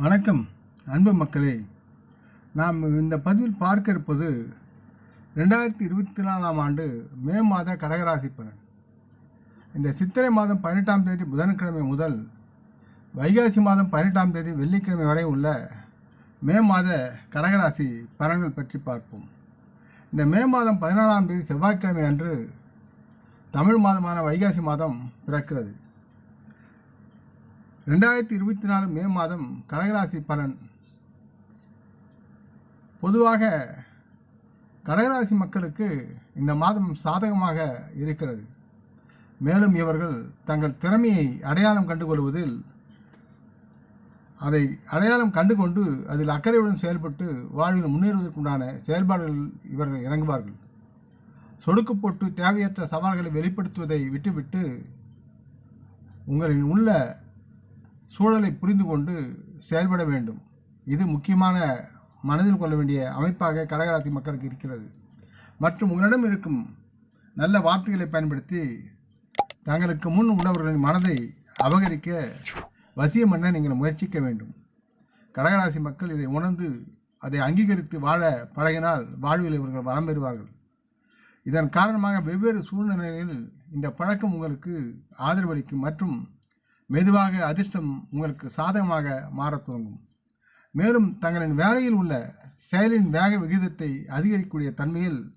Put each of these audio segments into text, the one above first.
வணக்கம் அன்பு மக்களே. நாம் இந்த பதிவில் பார்க்க இருப்பது ரெண்டாயிரத்தி இருபத்தி நாலாம் ஆண்டு மே மாத கடகராசி பலன். இந்த சித்திரை மாதம் பதினெட்டாம் தேதி புதன்கிழமை முதல் வைகாசி மாதம் பதினெட்டாம் தேதி வெள்ளிக்கிழமை வரை உள்ள மே மாத கடகராசி பலன்கள் பற்றி பார்ப்போம். இந்த மே மாதம் பதினாலாம் தேதி செவ்வாய்க்கிழமை அன்று தமிழ் மாதமான வைகாசி மாதம் பிறக்கிறது. ரெண்டாயிரத்தி இருபத்தி நாலு மே மாதம் கடகராசி பலன். பொதுவாக கடகராசி மக்களுக்கு இந்த மாதம் சாதகமாக இருக்கிறது. மேலும் இவர்கள் தங்கள் திறமையை அடையாளம் கண்டுகொள்வதில் அதை அடையாளம் கண்டுகொண்டு அதில் அக்கறையுடன் செயல்பட்டு வாழ்வில் முன்னேறுவதற்குண்டான செயல்பாடுகள் இவர்கள் இறங்குவார்கள். சொடுக்கு போட்டு தேவையற்ற சவால்களை வெளிப்படுத்துவதை விட்டுவிட்டு உங்களின் உள்ள சூழலை புரிந்து கொண்டு செயல்பட வேண்டும். இது முக்கியமான மனதில் கொள்ள வேண்டிய அமைப்பாக கடகராசி மக்களுக்கு இருக்கிறது. மற்றும் உங்களிடம் இருக்கும் நல்ல வார்த்தைகளை பயன்படுத்தி தங்களுக்கு முன் உள்ளவர்களின் மனதை அபகரிக்க வசியம் பண்ண நீங்கள் முயற்சிக்க வேண்டும். கடகராசி மக்கள் இதை உணர்ந்து அதை அங்கீகரித்து வாழ பழகினால் வாழ்வில் இவர்கள் வளம் பெறுவார்கள். இதன் காரணமாக வெவ்வேறு சூழ்நிலைகளில் இந்த பழக்கம் உங்களுக்கு ஆதரவளிக்கும் மற்றும் மெதுவாக அதிர்ஷ்டம் உங்களுக்கு சாதகமாக மாறத் துவங்கும். மேலும் தங்களின் வேலையில் உள்ள செயலின் வேக விகிதத்தை அதிகரிக்கக்கூடிய தன்மையில்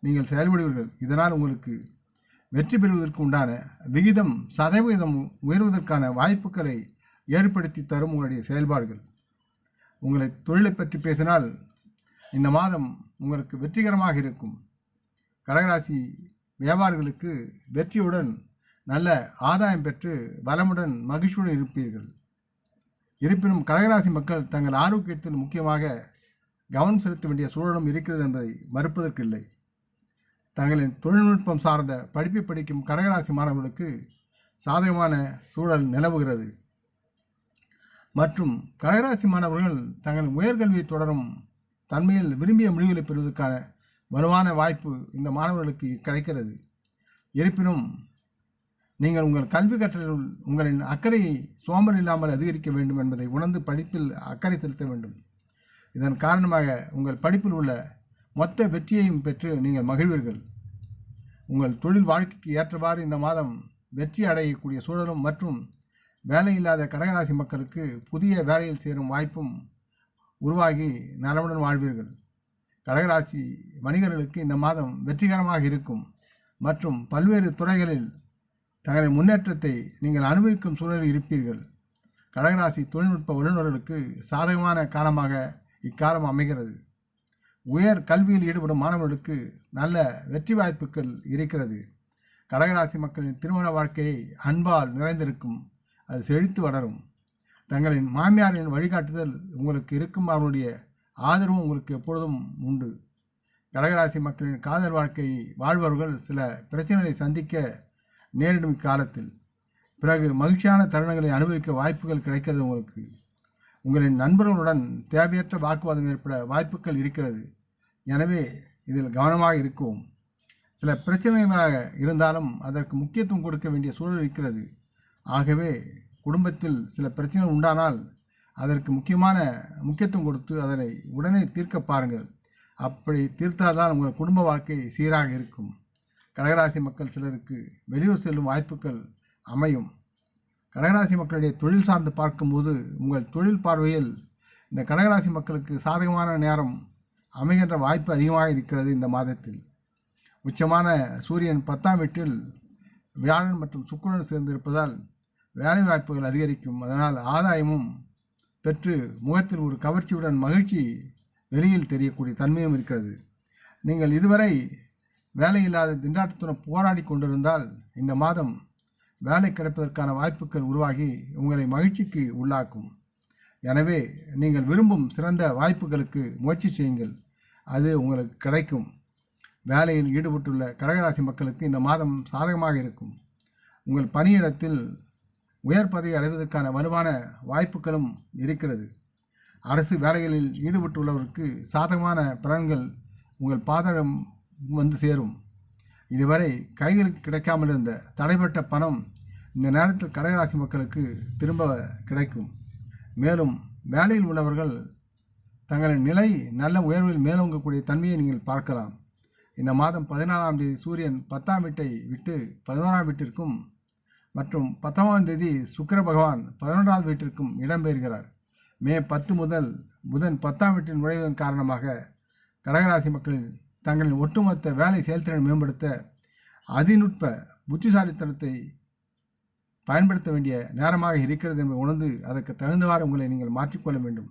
நீங்கள் செயல்படுவீர்கள். இதனால் உங்களுக்கு வெற்றி பெறுவதற்கு உண்டான விகிதம் சதவிகிதம் உயர்வதற்கான வாய்ப்புகளை ஏற்படுத்தி தரும் உங்களுடைய செயல்பாடுகள். உங்களை தொழிலை பற்றி பேசினால் இந்த மாதம் உங்களுக்கு வெற்றிகரமாக இருக்கும். கடகராசி வியாபாரிகளுக்கு வெற்றியுடன் நல்ல ஆதாயம் பெற்று வளமுடன் மகிழ்ச்சியுடன் இருப்பீர்கள். இருப்பினும் கடகராசி மக்கள் தங்கள் ஆரோக்கியத்தில் முக்கியமாக கவனம் செலுத்த வேண்டிய சூழலும் இருக்கிறது என்பதை மறுப்பதற்கில்லை. தங்களின் தொழில்நுட்பம் சார்ந்த படிப்பை படிக்கும் கடகராசி மாணவர்களுக்கு சாதகமான சூழல் நிலவுகிறது. மற்றும் கடகராசி மாணவர்கள் தங்கள் உயர்கல்வியை தொடரும் தன்மையில் விரும்பிய முடிவுகளை பெறுவதற்கான வலுவான வாய்ப்பு இந்த மாணவர்களுக்கு கிடைக்கிறது. இருப்பினும் நீங்கள் உங்கள் கல்வி கற்றலில் உங்களின் அக்கறையை சோம்பல் இல்லாமல் அதிகரிக்க வேண்டும் என்பதை உணர்ந்து படிப்பில் அக்கறை செலுத்த வேண்டும். இதன் காரணமாக உங்கள் படிப்பில் உள்ள மொத்த வெற்றியையும் பெற்று நீங்கள் மகிழ்வீர்கள். உங்கள் தொழில் வாழ்க்கைக்கு ஏற்றவாறு இந்த மாதம் வெற்றி அடையக்கூடிய சூழலும் மற்றும் வேலையில்லாத கடகராசி மக்களுக்கு புதிய வேலையில் சேரும் வாய்ப்பும் உருவாகி நலவுடன் வாழ்வீர்கள். கடகராசி வணிகர்களுக்கு இந்த மாதம் வெற்றிகரமாக இருக்கும் மற்றும் பல்வேறு துறைகளில் தங்களின் முன்னேற்றத்தை நீங்கள் அனுபவிக்கும் சூழலில் இருப்பீர்கள். கடகராசி தொழில்நுட்ப வல்லுநர்களுக்கு சாதகமான காலமாக இக்காலம் அமைகிறது. உயர் கல்வியில் ஈடுபடும் மாணவர்களுக்கு நல்ல வெற்றி வாய்ப்புகள் இருக்கிறது. கடகராசி மக்களின் திருமண வாழ்க்கையை அன்பால் நிறைந்திருக்கும். அது செழித்து வளரும். தங்களின் மாமியாரின் வழிகாட்டுதல் உங்களுக்கு இருக்கும். அவருடைய ஆதரவும் உங்களுக்கு எப்பொழுதும் உண்டு. கடகராசி மக்களின் காதல் வாழ்க்கையை வாழ்பவர்கள் சில பிரச்சனைகளை சந்திக்க நேரிடும் இக்காலத்தில் பிறகு மகிழ்ச்சியான தருணங்களை அனுபவிக்க வாய்ப்புகள் கிடைக்கிறது உங்களுக்கு. உங்களின் நண்பர்களுடன் தேவையற்ற வாக்குவாதம் ஏற்பட வாய்ப்புகள் இருக்கிறது. எனவே இதில் கவனமாக இருக்கவும். சில பிரச்சனைகளாக இருந்தாலும் அதற்கு முக்கியத்துவம் கொடுக்க வேண்டிய சூழல் இருக்கிறது. ஆகவே குடும்பத்தில் சில பிரச்சனைகள் உண்டானால் அதற்கு முக்கியமான முக்கியத்துவம் கொடுத்து அதனை உடனே தீர்க்க பாருங்கள். அப்படி தீர்த்தால்தான் உங்கள் குடும்ப வாழ்க்கை சீராக இருக்கும். கடகராசி மக்கள் சிலருக்கு வெளியூர் செல்லும் வாய்ப்புகள் அமையும். கடகராசி மக்களுடைய தொழில் சார்ந்து பார்க்கும்போது உங்கள் தொழில் பார்வையில் இந்த கடகராசி மக்களுக்கு சாதகமான நேரம் அமைகின்ற வாய்ப்பு அதிகமாக இருக்கிறது இந்த மாதத்தில். உச்சமான சூரியன் பத்தாம் வீட்டில் வியாழன் மற்றும் சுக்கரன் சேர்ந்திருப்பதால் வேலை வாய்ப்புகள் அதிகரிக்கும். அதனால் ஆதாயமும் பெற்று முகத்தில் ஒரு கவர்ச்சியுடன் மகிழ்ச்சி வெளியில் தெரியக்கூடிய தன்மையும் இருக்கிறது. நீங்கள் இதுவரை வேலை இல்லாத திண்டாட்டத்துடன் போராடி கொண்டிருந்தால் இந்த மாதம் வேலை கிடைப்பதற்கான வாய்ப்புகள் உருவாகி உங்களை மகிழ்ச்சிக்கு உள்ளாக்கும். எனவே நீங்கள் விரும்பும் சிறந்த வாய்ப்புகளுக்கு முயற்சி செய்யுங்கள். அது உங்களுக்கு கிடைக்கும். வேலையில் ஈடுபட்டுள்ள கடகராசி மக்களுக்கு இந்த மாதம் சாதகமாக இருக்கும். உங்கள் பணியிடத்தில் உயர் பதவி அடைவதற்கான வலுவான வாய்ப்புகளும் இருக்கிறது. அரசு வேலைகளில் ஈடுபட்டுள்ளவருக்கு சாதகமான பலன்கள் உங்கள் பாதகம் வந்து சேரும். இதுவரை கைகளுக்கு கிடைக்காமல் இருந்த தடைப்பட்ட பணம் இந்த நேரத்தில் கடகராசி மக்களுக்கு திரும்ப கிடைக்கும். மேலும் வேலையில் உள்ளவர்கள் தங்களின் நிலை நல்ல உயர்வில் மேலோங்கக்கூடிய தன்மையை நீங்கள் பார்க்கலாம். இந்த மாதம் பதினாலாம் தேதி சூரியன் பத்தாம் வீட்டை விட்டு பதினோராம் வீட்டிற்கும் மற்றும் பத்தொன்பதாம் தேதி சுக்கர பகவான் பதினொன்றாவது வீட்டிற்கும் இடம்பெறுகிறார் மே பத்து முதல் புதன் பத்தாம் வீட்டின் நுழைவதன் காரணமாக கடகராசி மக்களின் தங்களின் ஒட்டுமொத்த வேலை செயல்திறனை மேம்படுத்த அதிநுட்ப புத்திசாலித்தனத்தை பயன்படுத்த வேண்டிய நேரமாக இருக்கிறது என்பதை உணர்ந்து அதற்கு தகுந்தவாறு உங்களை நீங்கள் மாற்றிக்கொள்ள வேண்டும்.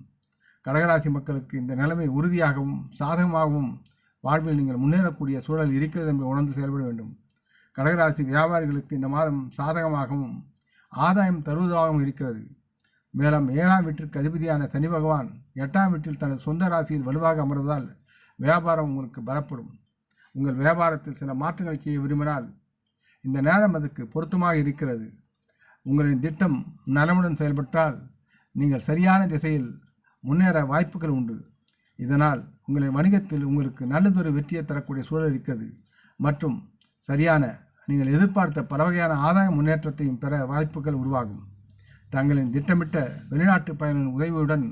கடகராசி மக்களுக்கு இந்த நிலைமை உறுதியாகவும் சாதகமாகவும் வாழ்வில் நீங்கள் முன்னேறக்கூடிய சூழல் இருக்கிறது என்பதை உணர்ந்து செயல்பட வேண்டும். கடகராசி வியாபாரிகளுக்கு இந்த மாதம் சாதகமாகவும் ஆதாயம் தருவதாகவும் இருக்கிறது. மேலும் ஏழாம் வீட்டிற்கு அதிபதியான சனி பகவான் எட்டாம் வீட்டில் தனது சொந்த ராசியில் வலுவாக அமர்வதால் வியாபாரம் உங்களுக்கு பலப்படும் உங்கள் வியாபாரத்தில் சில மாற்றங்களை செய்ய விரும்பினால் இந்த நேரம் அதுக்கு பொருத்தமாக இருக்கிறது. உங்களின் திட்டம் நலமுடன் செயல்பட்டால் நீங்கள் சரியான திசையில் முன்னேற வாய்ப்புகள் உண்டு. இதனால் உங்களின் வணிகத்தில் உங்களுக்கு நல்லதொரு வெற்றியை தரக்கூடிய சூழல் இருக்கிறது. மற்றும் சரியான நீங்கள் எதிர்பார்த்த பல வகையான ஆதாய முன்னேற்றத்தையும் பெற வாய்ப்புகள் உருவாகும். தங்களின் திட்டமிட்ட வெளிநாட்டு பயணின் உதவியுடன்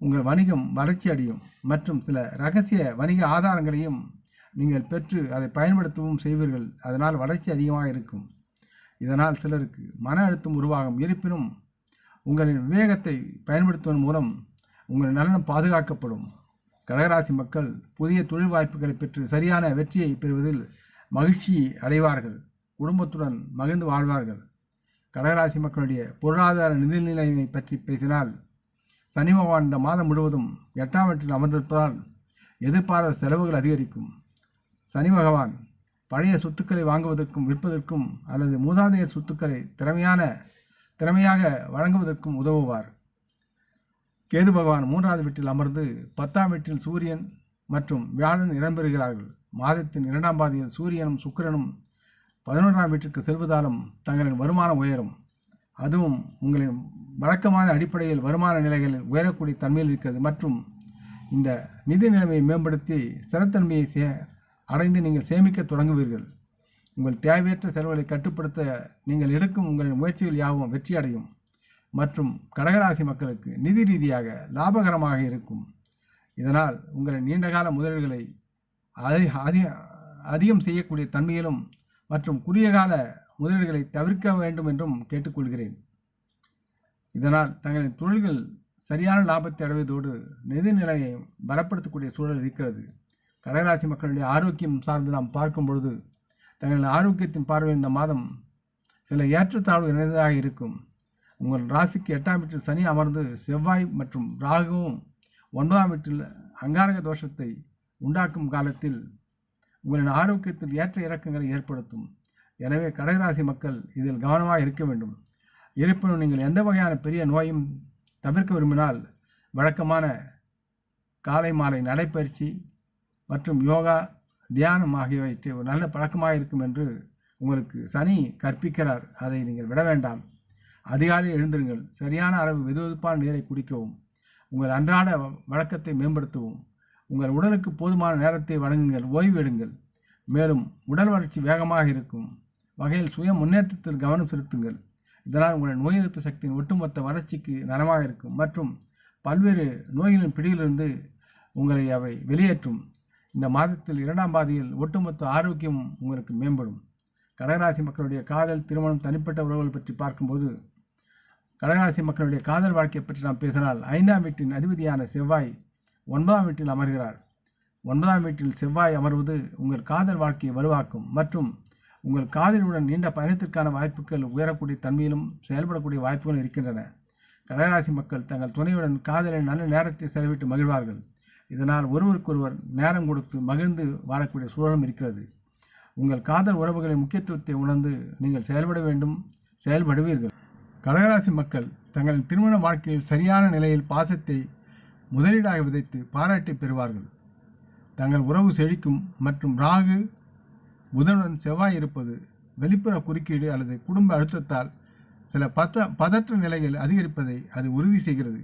உங்கள் வணிகம் வளர்ச்சி அடையும் மற்றும் சில ரகசிய வணிக ஆதாரங்களையும் நீங்கள் பெற்று அதை பயன்படுத்தவும் செய்வீர்கள். அதனால் வளர்ச்சி அதிகமாக இருக்கும். இதனால் சிலருக்கு மன அழுத்தம் உருவாகும். இருப்பினும் உங்களின் விவேகத்தை பயன்படுத்துவதன் மூலம் உங்கள் நலனம் பாதுகாக்கப்படும். கடகராசி மக்கள் புதிய தொழில் வாய்ப்புகளை பெற்று சரியான வெற்றியை பெறுவதில் மகிழ்ச்சி அடைவார்கள். குடும்பத்துடன் மகிழ்ந்து வாழ்வார்கள். கடகராசி மக்களுடைய பொருளாதார நிதிநிலைமை பற்றி பேசினால் சனி பகவான் இந்த மாதம் முழுவதும் எட்டாம் வீட்டில் அமர்ந்திருப்பதால் எதிர்பாராத செலவுகள் அதிகரிக்கும். சனி பகவான் பழைய சொத்துக்களை வாங்குவதற்கும் விற்பதற்கும் அல்லது மூதாதையர் சொத்துக்களை திறமையான திறமையாக வழங்குவதற்கும் உதவுவார். கேது பகவான் மூன்றாவது வீட்டில் அமர்ந்து பத்தாம் வீட்டில் சூரியன் மற்றும் வியாழன் இடம்பெறுகிறார்கள் மாதத்தின் இரண்டாம் பாதியில் சூரியனும் சுக்கிரனும் பதினொன்றாம் வீட்டிற்கு செல்வதாலும் தங்களின் வருமானம் உயரும். அதுவும் உங்களின் வழக்கமான அடிப்படையில் வருமான நிலைகளில் உயரக்கூடிய தன்மையில் இருக்கிறது. மற்றும் இந்த நிதி நிலைமையை மேம்படுத்தி ஸ்திரத்தன்மையை சே அடைந்து நீங்கள் சேமிக்க தொடங்குவீர்கள். உங்கள் தேவையற்ற செலவுகளை கட்டுப்படுத்த நீங்கள் எடுக்கும் உங்களின் முயற்சிகள் யாவும் வெற்றி அடையும் மற்றும் கடகராசி மக்களுக்கு நிதி ரீதியாக லாபகரமாக இருக்கும். இதனால் உங்களின் நீண்டகால முதலீடுகளை அதிக அதிகம் செய்யக்கூடிய தன்மையிலும் மற்றும் குறுகிய கால முதலீடுகளை தவிர்க்க வேண்டும் என்றும் கேட்டுக்கொள்கிறேன். இதனால் தங்களின் தொழில்கள் சரியான லாபத்தை அடைவதோடு நிதி நிலையை பலப்படுத்தக்கூடிய சூழல் இருக்கிறது. கடகராசி மக்களுடைய ஆரோக்கியம் சார்ந்து நாம் பார்க்கும் பொழுது தங்களின் ஆரோக்கியத்தின் பார்வை இந்த மாதம் சில ஏற்றத்தாழ்வு நிறைந்ததாக இருக்கும். உங்கள் ராசிக்கு எட்டாம் வீட்டில் சனி அமர்ந்து செவ்வாய் மற்றும் ராகுவும் ஒன்பதாம் வீட்டில் அங்காரக தோஷத்தை உண்டாக்கும் காலத்தில் உங்களின் ஆரோக்கியத்தில் ஏற்ற இறக்கங்களை ஏற்படுத்தும். எனவே கடகராசி மக்கள் இதில் கவனமாக இருக்க வேண்டும். இருப்பினும் நீங்கள் எந்த வகையான பெரிய நோயும் தவிர்க்க விரும்பினால் வழக்கமான காலை மாலை நடைப்பயிற்சி மற்றும் யோகா தியானம் ஆகியவற்றை ஒரு நல்ல பழக்கமாக இருக்கும் என்று உங்களுக்கு சனி கற்பிக்கிறார். அதை நீங்கள் விட வேண்டாம். அதிகாலையில் எழுந்திருங்கள். சரியான அளவு வெதுவெதுப்பான நீரை குடிக்கவும். உங்கள் அன்றாட வழக்கத்தை மேம்படுத்தவும். உங்கள் உடலுக்கு போதுமான நேரத்தை வழங்குங்கள். ஓய்வு எடுங்கள். மேலும் உடல் வளர்ச்சி வேகமாக இருக்கும். வகையில் சுய முன்னேற்றத்தில் கவனம் செலுத்துங்கள். இதனால் உங்கள் நோய் எதிர்ப்பு சக்தியின் ஒட்டுமொத்த வளர்ச்சிக்கு நலமாக இருக்கும். மற்றும் பல்வேறு நோய்களின் பிடியிலிருந்து உங்களை அவை வெளியேற்றும். இந்த மாதத்தில் இரண்டாம் பாதியில் ஒட்டுமொத்த ஆரோக்கியம் உங்களுக்கு மேம்படும். கடகராசி மக்களுடைய காதல் திருமணம் தனிப்பட்ட உறவுகள் பற்றி பார்க்கும்போது கடகராசி மக்களுடைய காதல் வாழ்க்கையை பற்றி நாம் பேசினால் ஐந்தாம் வீட்டின் அதிபதியான செவ்வாய் ஒன்பதாம் வீட்டில் அமர்கிறார். ஒன்பதாம் வீட்டில் செவ்வாய் அமர்வது உங்கள் காதல் வாழ்க்கையை வலுவாக்கும். மற்றும் உங்கள் காதலுடன் நீண்ட பயணத்திற்கான வாய்ப்புகள் உயரக்கூடிய தன்மையிலும் செயல்படக்கூடிய வாய்ப்புகள் இருக்கின்றன. கடகராசி மக்கள் தங்கள் துணையுடன் காதலின் நல்ல நேரத்தை செலவிட்டு மகிழ்வார்கள். இதனால் ஒருவருக்கொருவர் நேரம் கொடுத்து மகிழ்ந்து வாழக்கூடிய சூழலும் இருக்கிறது. உங்கள் காதல் உறவுகளின் முக்கியத்துவத்தை உணர்ந்து நீங்கள் செயல்பட வேண்டும் செயல்படுவீர்கள். கடகராசி மக்கள் தங்களின் திருமண வாழ்க்கையில் சரியான நிலையில் பாசத்தை முதலீடாக விதைத்து பாராட்டி பெறுவார்கள். தங்கள் உறவு செழிக்கும் மற்றும் ராகு புதனுடன் செவ்வாய் இருப்பது வெளிப்புற குறுக்கீடு அல்லது குடும்ப அழுத்தத்தால் சில பத பதற்ற நிலைகள் அதிகரிப்பதை அது உறுதி செய்கிறது.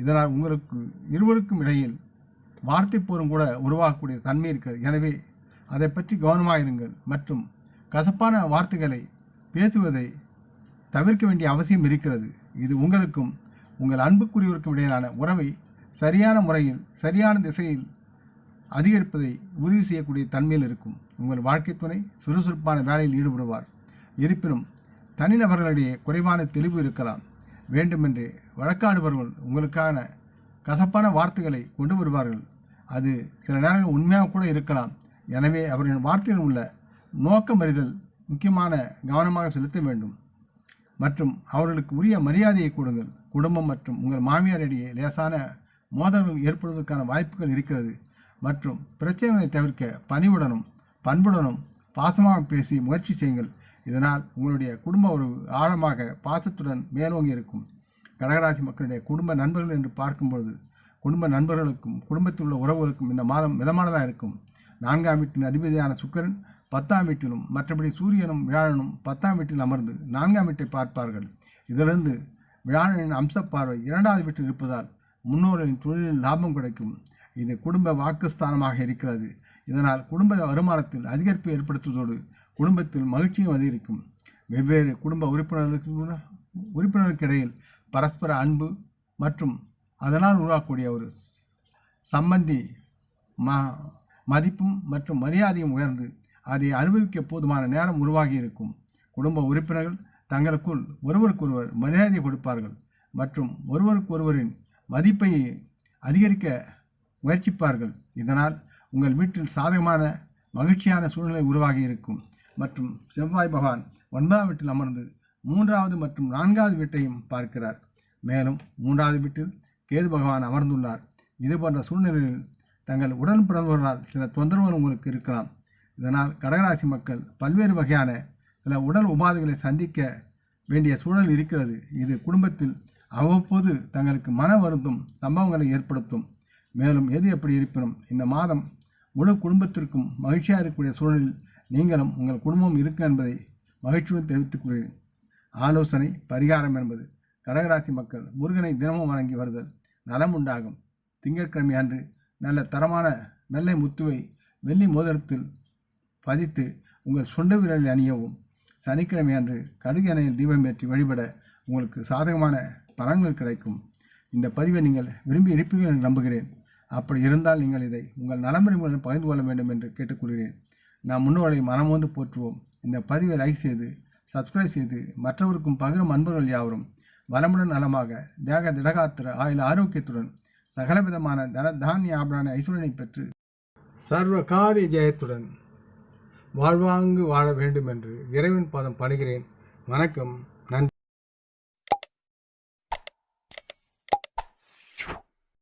இதனால் உங்களுக்கு இருவருக்கும் இடையில் வார்த்தை போரும் கூட உருவாகக்கூடிய தன்மை இருக்கிறது. எனவே அதை பற்றி கவனமாக இருங்கள் மற்றும் கசப்பான வார்த்தைகளை பேசுவதை தவிர்க்க வேண்டிய அவசியம் இருக்கிறது. இது உங்களுக்கும் உங்கள் அன்புக்குரியவருக்கும் இடையிலான உறவை சரியான முறையில் சரியான திசையில் அதிகரிப்பதை உறுதி செய்யக்கூடிய தன்மையில் இருக்கும். உங்கள் வாழ்க்கை துணை சுறுசுறுப்பான வேலையில் ஈடுபடுவார். இருப்பினும் தனிநபர்களிடையே குறைவான தெளிவு இருக்கலாம். வேண்டுமென்றே வழக்காடுபவர்கள் உங்களுக்கான கசப்பான வார்த்தைகளை கொண்டு வருவார்கள். அது சில நேரங்கள் உண்மையாக கூட இருக்கலாம். எனவே அவர்களின் வார்த்தையில் உள்ள நோக்கம் அறிதல் முக்கியமான கவனமாக செலுத்த வேண்டும். மற்றும் அவர்களுக்கு உரிய மரியாதையை கொடுங்கள். குடும்பம் மற்றும் உங்கள் மாமியாரிடையே லேசான மோதல்கள் ஏற்படுவதற்கான வாய்ப்புகள் இருக்கிறது. மற்றும் பிரச்சனைகளை தவிர்க்க பணிவுடனும் பண்புடனும் பாசமாக பேசி முயற்சி செய்யுங்கள். இதனால் உங்களுடைய குடும்ப உறவு ஆழமாக பாசத்துடன் மேலோங்கி இருக்கும். கடகராசி மக்களுடைய குடும்ப நண்பர்கள் என்று பார்க்கும்பொழுது குடும்ப நண்பர்களுக்கும் குடும்பத்தில் உள்ள உறவுகளுக்கும் இந்த மாதம் மிதமானதாக இருக்கும். நான்காம் வீட்டின் அதிபதியான சுக்கிரன் பத்தாம் வீட்டிலும் மற்றபடி சூரியனும் வியாழனும் பத்தாம் வீட்டில் அமர்ந்து நான்காம் வீட்டை பார்ப்பார்கள். இதிலிருந்து வியாழனின் அம்ச பார்வை இரண்டாவது வீட்டில் இருப்பதால் முன்னோர்களின் தொழிலில் லாபம் கிடைக்கும். இது குடும்ப வாக்குஸ்தானமாக இருக்கிறது. இதனால் குடும்ப வருமானத்தில் அதிகரிப்பு ஏற்படுத்துவதோடு குடும்பத்தில் மகிழ்ச்சியும் அதிகரிக்கும். வெவ்வேறு குடும்ப உறுப்பினர்களுக்கு உறுப்பினருக்கிடையில் பரஸ்பர அன்பு மற்றும் அதனால் உருவாக்கக்கூடிய ஒரு சம்பந்தி ம மதிப்பும் மற்றும் மரியாதையும் உயர்ந்து அதை அனுபவிக்க போதுமான நேரம் உருவாகி இருக்கும். குடும்ப உறுப்பினர்கள் தங்களுக்குள் ஒருவருக்கொருவர் மரியாதை கொடுப்பார்கள் மற்றும் ஒருவருக்கொருவரின் மதிப்பை அதிகரிக்க முயற்சிப்பார்கள். இதனால் உங்கள் வீட்டில் சாதகமான மகிழ்ச்சியான சூழ்நிலை உருவாகி இருக்கும். மற்றும் செவ்வாய் பகவான் ஒன்பதாம் வீட்டில் அமர்ந்து மூன்றாவது மற்றும் நான்காவது வீட்டையும் பார்க்கிறார். மேலும் மூன்றாவது வீட்டில் கேது பகவான் அமர்ந்துள்ளார். இது போன்ற சூழ்நிலையில் தங்கள் உடன் பிறந்தவர்களால் சில தொந்தரவுகள் உங்களுக்கு இருக்கலாம். இதனால் கடகராசி மக்கள் பல்வேறு வகையான சில உடல் உபாதைகளை சந்திக்க வேண்டிய சூழல் இருக்கிறது. இது குடும்பத்தில் அவ்வப்போது தங்களுக்கு மன வருந்தும் சம்பவங்களை ஏற்படுத்தும். மேலும் எது எப்படி இருப்பினும் இந்த மாதம் முழு குடும்பத்திற்கும் மகிழ்ச்சியாக இருக்கக்கூடிய சூழலில் நீங்களும் உங்கள் குடும்பம் இருக்கும் என்பதை மகிழ்ச்சியுடன் தெரிவித்துக் கொள்கிறேன். ஆலோசனை பரிகாரம் என்பது கடகராசி மக்கள் முருகனை தினமும் வழங்கி வருதல் நலம் உண்டாகும். திங்கட்கிழமை அன்று நல்ல தரமான வெள்ளை முத்துவை வெள்ளி மோதிரத்தில் பதித்து உங்கள் சொந்த விரலில் அணியவும். சனிக்கிழமை அன்று கடுகு எண்ணெயில் தீபம் ஏற்றி வழிபட உங்களுக்கு சாதகமான பலன்கள் கிடைக்கும். இந்த பதிவை நீங்கள் விரும்பி இருப்பீர்கள் என்று நம்புகிறேன். அப்படி இருந்தால் நீங்கள் இதை உங்கள் நலமுறைகளுடன் பகிர்ந்து கொள்ள வேண்டும் என்று கேட்டுக்கொள்கிறேன். நாம் முன்னோரை மனமோந்து போற்றுவோம். இந்த பதிவை லைக் செய்து சப்ஸ்கிரைப் செய்து மற்றவருக்கும் பகிரும் அன்பர்கள் யாவரும் வளமுடன் நலமாக தேக திடகாத்திர ஆயுள் ஆரோக்கியத்துடன் சகலவிதமான தன தானிய ஆபரான ஐஸ்வரனை பெற்று சர்வ காரிய ஜெயத்துடன் வாழ்வாங்கு வாழ வேண்டும் என்று இறைவன் பாதம் பணிகிறேன். வணக்கம்.